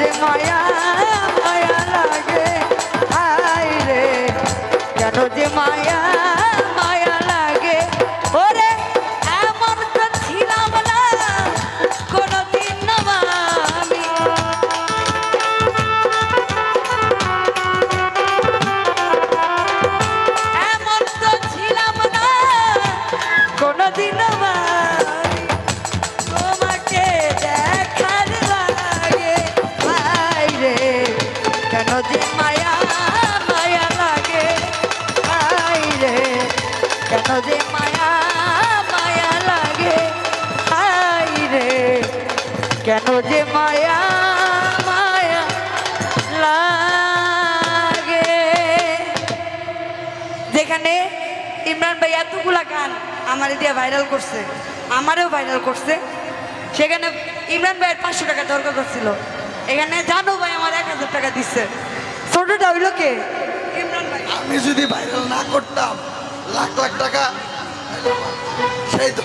যে মায়া মায়া লাগে। হায় রে, কেন যে মায়া মায়া লাগে? ওরে, এমন তো ছিলাম না, কোনদিন আমি এমন তো ছিলাম না কোনদিন যে মায়া মায়া লাগে। হাই রে, কেন যে মায়া মায়া লাগে। যেখানে ইমরান ভাই এতগুলা গান আমার দিয়ে ভাইরাল করছে, আমারও ভাইরাল করছে। সেখানে ইমরান ভাইয়ের পাঁচশো টাকা দরকার ছিল এখানে জানো ভাই আমার এক হাজার টাকা দিচ্ছে। হইল কে আমি যদি ভাইরাল না করতাম লাখ লাখ টাকা সেই তো।